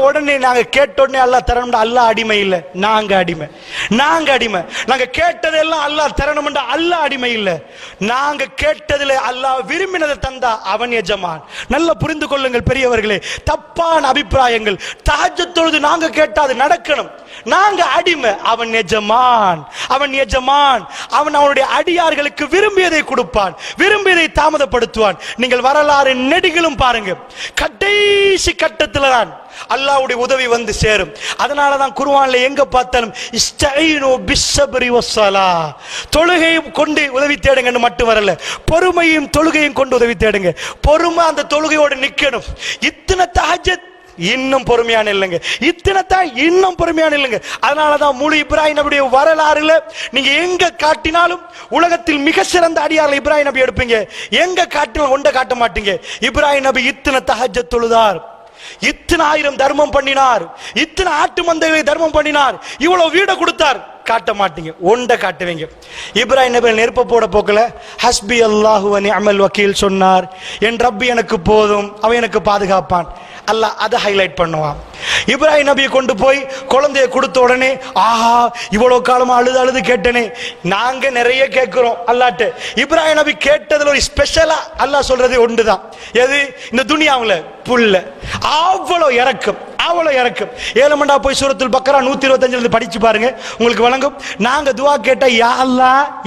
உடனே நாங்க கேட்ட உடனே அல்லாஹ் தரணும்டா அல்லா அடிமை இல்ல. நாங்க அடிமை. நாங்க அடிமை. நாங்க கேட்டதெல்லாம் அல்லாஹ் தரணும்டா அல்லா அடிமை இல்ல. நாங்க கேட்டதுல அல்லாஹ் விரும்பினதை தந்தா அவன் எஜமான். நல்லா புரிந்து கொள்ளுங்கள் பெரியவர்களே. தப்பான அபிப்பிராயங்கள். தஹஜ்ஜத் தொழுது நாங்க கேட்டாது நடக்கணும். நாங்க அடிமை. அவன் எஜமான். அவன் எஜமான். அவன் அவனுடைய அடியார்களுக்கு விரும்பியதை கொடுப்பான். விரும்பியதை தாமதப்படுத்துவான். நீங்கள் வரலாறு நெடுகிலும் பாருங்க கடைசி கட்டத்தில் தான் அல்லாஹ்வுடைய உதவி வந்து சேரும். அதனால தான் குர்ஆன்ல எங்க பார்த்தாலும் இஸ்டைனோ பிஸ்ஸபரி வஸ்ஸலா. தொழுகையும் கொண்டு உதவி தேடுங்கன்னு மட்டும் வரல பொறுமையும் தொழுகையும் கொண்டு உதவி தேடுங்க. பொறுமை அந்த தொழுகையோடு நிக்கணும். இத்தனை தஹஜத் இன்னும் பொறுமையான இல்லைங்க. இத்தனை தான் இன்னும் பொறுமையான இல்லைங்க. அதனால தான் முழு இப்ராஹிம் நபியுடைய வரலாறுல நீங்க எங்க காட்டினாலும் உலகத்தில் மிக சிறந்த அடியாரில் இப்ராஹிம் நபி எடுப்பீங்க. எங்க காட்டினாலும் ஒன்றை காட்ட மாட்டீங்க. இப்ராஹிம் நபி இத்தனை தஹஜத் தொழுதார். இத்தனை ஆயிரம் தர்மம் பண்ணினார். இத்தனை ஆட்டு மந்தைகளை தர்மம் பண்ணினார். இவ்வளவு வீட கொடுத்தார். காட்ட மாட்டீங்க. ஒண்ட காட்டுவீங்க. இப்ராஹிம் நபி நெருப்ப போட போக்கல. ஹஸ்பி அல்லாஹுவனி அமல் வக்கீல் சொன்னார். என் ரப்பி எனக்கு போதும். அவன் எனக்கு பாதுகாப்பான். அல்லாஹ் அதை ஹைலைட் பண்ணுவான். இப்ராஹிம் நபியை கொண்டு போய் குழந்தைய கொடுத்த உடனே ஆஹா இவ்வளவு காலமா அழுது அழுது கேட்டனே நாங்க நிறைய கேட்கிறோம். அல்லாட்டு இப்ராஹிம் நபி கேட்டதுல ஒரு ஸ்பெஷலா அல்லாஹ் சொல்றது ஒன்றுதான். எது? இந்த துணியாவில் புல்ல. அவ்வளவு இறக்கும் அவ்வளவு இறக்கும். ஏழுமண்டா போய் சூரத்தில் பக்கரா நூத்தி இருபத்தஞ்சுல இருந்து படிச்சு பாருங்க உங்களுக்கு வழங்கும். நாங்க துவா கேட்டா யா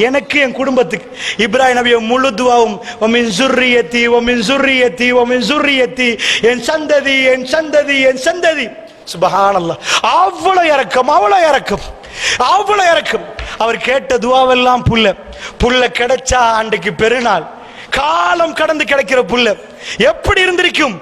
எனக்கு என் குடும்பத்துக்கு. இப்ராஹிம் நபிய முழு துவாவும் ஒமின் சுர்ரியத்தி ஒமின் சுர்ரியத்தி ஒமின் சுர்ரியத்தி. என் சந்ததி என் சந்ததி என் சந்ததி. சுபகானல்ல அவ்வளவு இறக்கம் அவ்வளவு இறக்கம் அவ்வளவு இறக்கம். அவர் கேட்ட துவாவெல்லாம் புல்ல. புல்ல கிடைச்சா அன்றைக்கு பெருநாள். காலம் கடந்து கிடைக்கிற புல்ல. எப்படி இருந்திருக்கும்?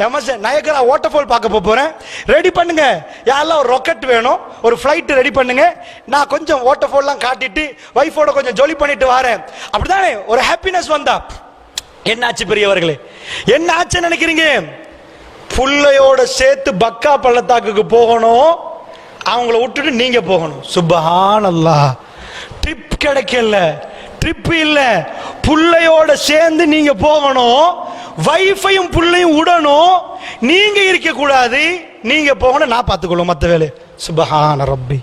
எமர்சன் நயகரா வாட்டர்ஃபால் பார்க்க போகிறேன் ரெடி பண்ணுங்க. யாரெல்லாம் ஒரு ராக்கெட் வேணும் ஒரு ஃப்ளைட்டு ரெடி பண்ணுங்க. நான் கொஞ்சம் வாட்டர்ஃபால்லாம் காட்டிட்டு ஒய்ஃபோட கொஞ்சம் ஜொலி பண்ணிட்டு வரேன். அப்படிதானே ஒரு ஹாப்பினஸ் வந்தா. என்னாச்சு பெரியவர்களே? என்ன ஆச்சு நினைக்கிறீங்க? புள்ளையோட சேர்த்து பக்கா பள்ளத்தாக்குக்கு போகணும். அவங்கள விட்டுட்டு நீங்க போகணும். சுபஹானல்லாஹ். ட்ரிப் கிடைக்கல. ட்ரிப் இல்ல. புள்ளையோட சேர்ந்து நீங்க போகணும். வைஃபையும் புள்ளையும் உடனும். நீங்க இருக்க கூடாது நீங்க போகணும். நான் பார்த்துக்கொள்ளும் மற்ற வேலை. சுபஹான ரப்பி.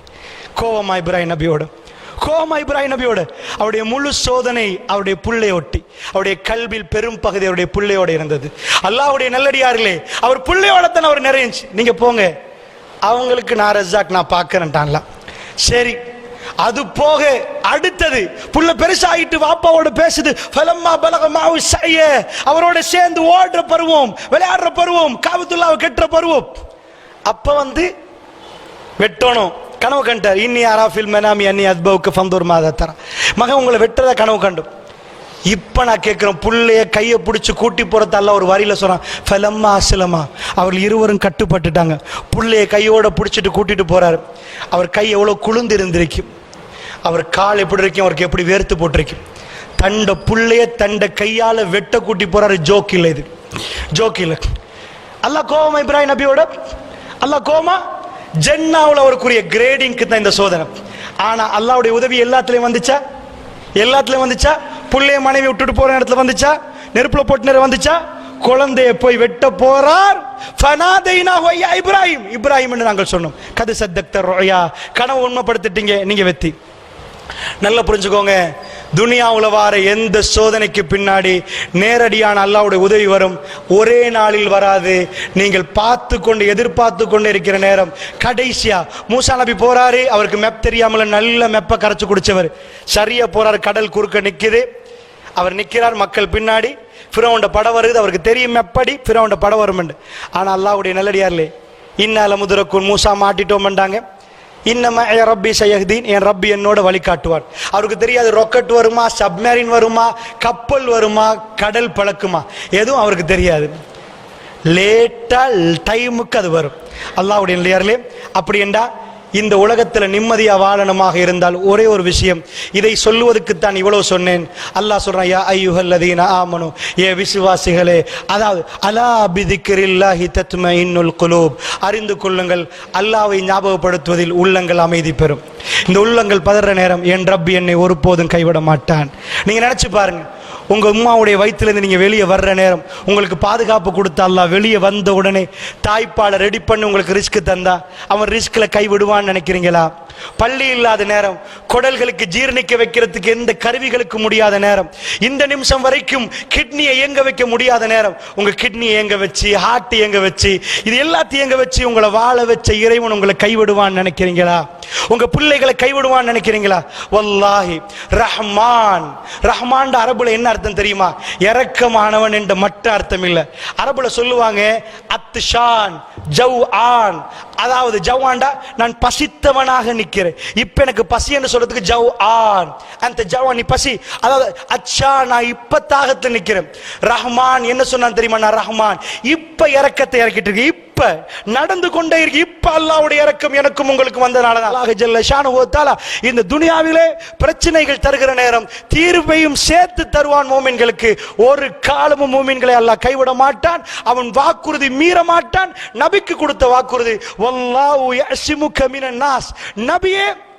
கோவமா இப்ராஹிம் நபியோட. கோமா இப்ராஹிம் நபியோட. அவருடைய முழு சோதனை அவருடைய புள்ளை ஒட்டி. அவருடைய கல்வியில் பெரும் பகுதி அவருடைய பிள்ளையோட இருந்தது. அல்லாஹ்வுடைய நல்லடியார்களே அவர் பிள்ளையோட தான் அவர் நிறைஞ்சு நீங்க போங்க. அவங்களுக்கு நான் ரஜாக் நான் பார்க்கறேன்ட்டான்ல சரி. அது போக அடுத்தது புள்ள பெருசாகிட்டு வாப்பாவோட பேசுது பலம்மா பலக மாவு செய்ய அவரோட சேர்ந்து ஓடுற பருவம் விளையாடுற பருவம் காபத்துல்லாவை கெட்டுற பருவம். அப்ப வந்து வெட்டணும். கனவு கண்டார். இன்னி அராஃபில் மெனாமி அன்னி அத்பவுக்கு ஃபந்தூர் மாதத்தர மகன் உங்களை வெட்டுறத கனவு கண்டும். இப்போ நான் கேட்குறேன் புள்ளைய கையை பிடிச்சி கூட்டி போறதல்ல ஒரு வரியில சொல்கிறான் ஃபலம்மா அசலமா அவர்கள் இருவரும் கட்டுப்பட்டுட்டாங்க. புள்ளைய கையோட பிடிச்சிட்டு கூட்டிட்டு போகிறாரு அவர் கை எவ்வளோ குளிர்ந்து இருந்திருக்கும். அவர் கால் எப்படி இருக்கும் அவருக்கு எப்படி வேர்த்து போட்டிருக்கு தண்ட புள்ளைய தண்ட கையால வெட்ட கூட்டி போறாரு ஜோக் இல்லை இது. ஜோக் இல்லை அல்லாஹ் கோவமா இப்ராஹிம் நபியோட? அல்லாஹ் கோமா ஜென்னாவுல அவருக்குரிய கிரேடிங்க்கு தான் இந்த சோதனை. ஆனா அல்லாவுடைய உதவி எல்லாத்துலயும் வந்துச்சா? எல்லாத்துலயும் வந்துச்சா? புள்ளைய மனைவி விட்டுட்டு போற இடத்துல வந்துச்சா? நெருப்புல போட்டு நேரம் வந்துச்சா? குழந்தைய போய் வெட்ட போறார். இப்ராஹிம் இப்ராஹிம். என்று நாங்கள் சொன்னோம். கது சத்தக்தர் ரொயா கனவு உண்மைப்படுத்திட்டீங்க நீங்க வெத்தி. நல்லா புரிஞ்சுக்கோங்க. துனியா வார எந்த சோதனைக்கு பின்னாடி நேரடியான அல்லாவுடைய உதவி வரும்? ஒரே நாளில் வராது. நீங்கள் பார்த்து கொண்டு எதிர்பார்த்து கொண்டு இருக்கிற நேரம். கடைசியா மூசா நபி போறாரு அவருக்கு மெப் தெரியாமல நல்ல மெப்பை கரைச்சு குடிச்சவர். சரியா போறாரு கடல் குறுக்க நிற்குது அவர் நிற்கிறார் மக்கள் பின்னாடி. ஃபிரௌண்ட படம் வருது அவருக்கு தெரியும் மெப்படி ஃபிரௌண்ட படம் வரும் ஆனால் அல்லாவுடைய நல்லடியார்லே இன்னால முதுரக்குன் மூசா மாட்டிட்டோம்ண்டாங்க இன்னமா என் ரப்பி சயஹ்தீன் என் ரப்பி என்னோட வழிகாட்டுவார். அவருக்கு தெரியாது ராக்கெட் வருமா சப்மேரின் வருமா கப்பல் வருமா கடல் பழக்குமா. எதுவும் அவருக்கு தெரியாது. லேட்டாக டைமுக்கு அது வரும். அல்லாவுடைய நிலையார்களே அப்படி என்றா இந்த உலகத்தில் நிம்மதியாக வாழணுமாக இருந்தால் ஒரே ஒரு விஷயம். இதை சொல்லுவதற்கு தான் இவ்வளவு சொன்னேன். அல்லாஹ் சொல்றான் யா ஐயுஹல்லதீன ஆமனு ஏ விசுவாசிகளே அதாவது அலா பிதிக்கிரில்லாஹி தத்ம இன்னுல் குலூப். அறிந்து கொள்ளுங்கள் அல்லாவை ஞாபகப்படுத்துவதில் உள்ளங்கள் அமைதி பெறும். இந்த உள்ளங்கள் பதற நேரம் என் ரப்பி என்னை ஒருபோதும் கைவிட மாட்டான். நீங்கள் நினச்சி பாருங்கள் உங்கள் உம்மாவுடைய வயிற்றுலேருந்து நீங்கள் வெளியே வர்ற நேரம் உங்களுக்கு பாதுகாப்பு கொடுத்த வெளியே வந்த உடனே தாய்ப்பாலை ரெடி பண்ணி உங்களுக்கு ரிஸ்க்கு தந்தா அவன் ரிஸ்கில் கைவிடுவான்னு நினைக்கிறீங்களா? பள்ளி இல்லாத நேரம் குடல்களுக்கு ஜீரணிக்க வைக்கிறதுக்கு எந்த கருவிகளுக்கு முடியாத நேரம் இந்த நிமிஷம் வரைக்கும் கிட்னியை இயங்க வைக்க முடியாத நேரம் உங்க கிட்னி இயங்க வச்சு ஹார்ட் இயங்க வச்சு இது எல்லாத்தையும் இயங்க வச்சு உங்களை வாழ வச்ச இறைவன் உங்களை கைவிடுவான்னு நினைக்கிறீங்களா? உங்க பிள்ளைகளை கைவிடுவான்னு நினைக்கிறீங்களா? வல்லாஹி ரஹ்மான் ரஹ்மான் அரபுல என்ன அர்த்தம் தெரியுமா? இறக்கமானவன் என்ற மட்டும் அர்த்தம் இல்லை. அரபுல சொல்லுவாங்க அத்துஷான் ஜவ் ஆன் அதாவது ஜவான்டா நான் பசித்தவனாக நிக்கிறேன். இப்ப எனக்கு பசி என்று சொல்றதுக்கு ஜவ் ஆன் அந்த ஜவான் நீ பசி. அதாவது அச்சா நான் இப்ப தாகத்தில் நிக்கிறேன். ரஹ்மான் என்ன சொன்னான் தெரியுமா? நான் ரஹ்மான். இப்ப இறக்கத்தை இறக்கிட்டு இருக்கு இப்ப நடந்து கொண்டே இருக்கு இப்ப அல்லாவுடைய இறக்கம் எனக்கும் உங்களுக்கு வந்தனால அல்லாஹ் ஜல்ல ஷானுஹு இந்த துனியாவிலே பிரச்சனைகள் தருகிற நேரம் தீர்வையும் சேர்த்து தருவான் மோமின்களுக்கு. ஒரு காலமும் மோமின்களை அல்லாஹ் கைவிட மாட்டான். அவன் வாக்குறுதி மீற மாட்டான். நபிக்கு கொடுத்த வாக்குறுதி வல்லாஹு யஸ்முக மினன் நாஸ். நபியே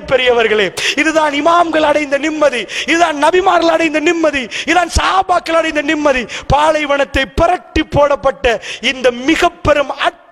பெரியவர்களே இதுதான் இமாம்கள் அடைந்த நிம்மதி. இதுதான் நபிமார்கள் அடைந்த நிம்மதி. இதுதான் சாபாக்கள் அடைந்த நிம்மதி. பாலைவனத்தை புரட்டி போடப்பட்ட இந்த மிக பெரும்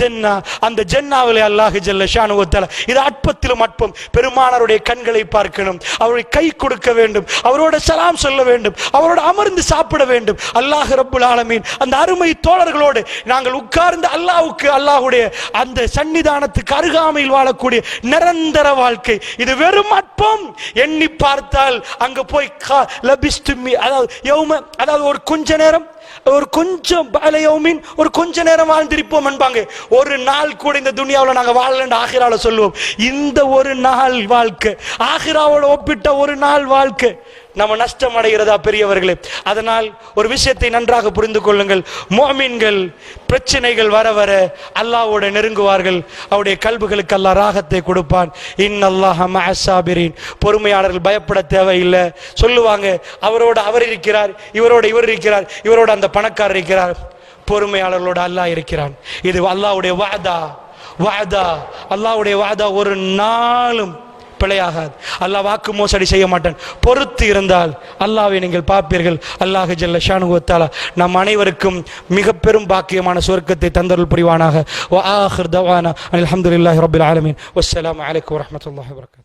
ஜென்னா அந்த ஜென்னாவிலே அல்லாஹு ஜல்ல ஷானுவ இது அற்பத்திலும் அற்பம். பெருமானருடைய கண்களை பார்க்கணும். அவருடைய கை கொடுக்க வேண்டும். அவரோட சலாம் சொல்ல வேண்டும். அவரோட அமர்ந்து சாப்பிட வேண்டும். அல்லாஹ் ரப்புல் ஆலமீன் அந்த அருமை தோழர்களோடு நாங்கள் உட்கார்ந்து அல்லாஹுக்கு அல்லாஹுடைய அந்த சன்னிதானத்துக்கு அருகாமையில் வாழக்கூடிய நிரந்தர வாழ்க்கை. இது வெறும் அற்பம். எண்ணி பார்த்தால் அங்க போய் லபிஸ்துமி அதாவது யௌம அதாவது ஒரு கொஞ்ச நேரம் ஒரு கொஞ்சம் பலையோமின் ஒரு கொஞ்ச நேரம் வாழ்ந்திருப்போம் என்பாங்க ஒரு நாள் கூட இந்த துனியாவில் நாங்க வாழலன்னு ஆகிரால சொல்லுவோம். இந்த ஒரு நாள் வாழ்க்கை ஆகிராவோட ஒப்பிட்ட ஒரு நாள் வாழ்க்கை. நம்ம நஷ்டம் அடைகிறதா பெரியவர்களே? அதனால் ஒரு விஷயத்தை நன்றாக புரிந்து கொள்ளுங்கள். மோமீன்கள் பிரச்சனைகள் வர வர அல்லாவோட நெருங்குவார்கள். அவருடைய கல்புகளுக்கு அல்லா ராகத்தை கொடுப்பான். இன் அல்லாஹ் மஹசாபிரின் பொறுமையாளர்கள் பயப்பட தேவையில்லை. சொல்லுவாங்க அவரோட அவர் இருக்கிறார் இவரோட இவர் இருக்கிறார் இவரோட அந்த பணக்காரர் இருக்கிறார். பொறுமையாளர்களோட அல்லாஹ் இருக்கிறான். இது அல்லாவுடைய வாதா. வாதா. அல்லாவுடைய வாதா ஒரு நாளும் பிழையாகாது. அல்லாஹ் வாக்கு மோசடி செய்ய மாட்டான். பொறுத்து இருந்தால் அல்லாவை நீங்கள் பார்ப்பீர்கள். அல்லாஹ் ஜல்ல ஷானுவத்தாலா நம் அனைவருக்கும் மிக பெரும் பாக்கியமான சுவர்க்கத்தை தந்தருள் புரிவானாக. வ ஆஹிர் தவானா அல்ஹம்துலில்லாஹி ரப்பில் ஆலமீன். வஸ்ஸலாமு அலைக்கும்